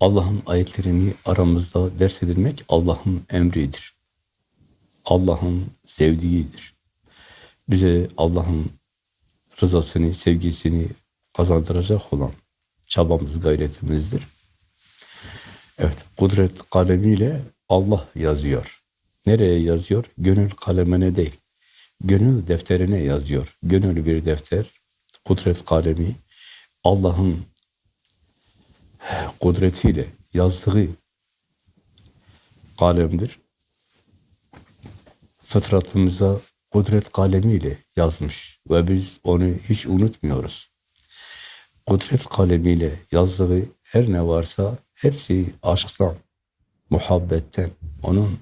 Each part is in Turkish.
Allah'ın ayetlerini aramızda ders edilmek Allah'ın emridir. Allah'ın sevdiğidir. Bize Allah'ın rızasını, sevgisini kazandıracak olan çabamız, gayretimizdir. Evet, kudret kalemiyle Allah yazıyor. Nereye yazıyor? Gönül kalemine değil. Gönül defterine yazıyor. Gönül bir defter, kudret kalemi, Allah'ın kudretiyle yazdığı kalemdir. Fıtratımıza kudret kalemiyle yazmış ve biz onu hiç unutmuyoruz. Kudret kalemiyle yazdığı her ne varsa hepsi aşktan, muhabbetten, onun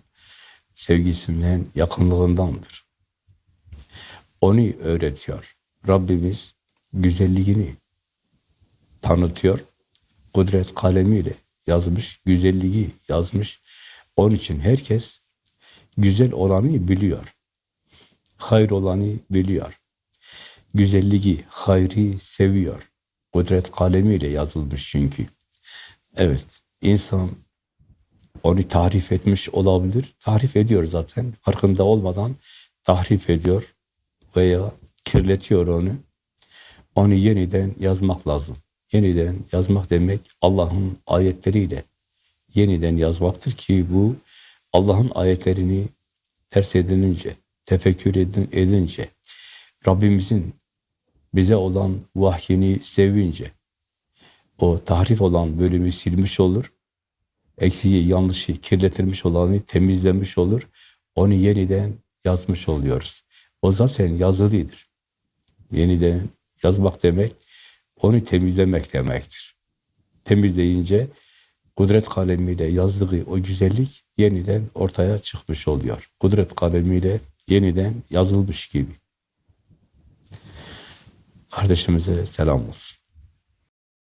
sevgisinden, yakınlığındandır. Onu öğretiyor. Rabbimiz güzelliğini tanıtıyor. Kudret kalemiyle yazmış, güzelliği yazmış. Onun için herkes güzel olanı biliyor. Hayır olanı biliyor. Güzelliği, hayrı seviyor. Kudret kalemiyle yazılmış çünkü. Evet, insan onu tahrif etmiş olabilir. Tahrif ediyor zaten. Farkında olmadan tahrif ediyor veya kirletiyor onu. Onu yeniden yazmak lazım. Yeniden yazmak demek Allah'ın ayetleriyle yeniden yazmaktır ki bu Allah'ın ayetlerini ters edilince, tefekkür edin- edince, Rabbimizin bize olan vahyini sevince, o tahrif olan bölümü silmiş olur, eksiği, yanlışı, kirletilmiş olanı temizlemiş olur, onu yeniden yazmış oluyoruz. O zaten yazılıdır. Yeniden yazmak demek, onu temizlemek demektir. Temizleyince kudret kalemiyle yazdığı o güzellik yeniden ortaya çıkmış oluyor. Kudret kalemiyle yeniden yazılmış gibi. Kardeşimize selam olsun.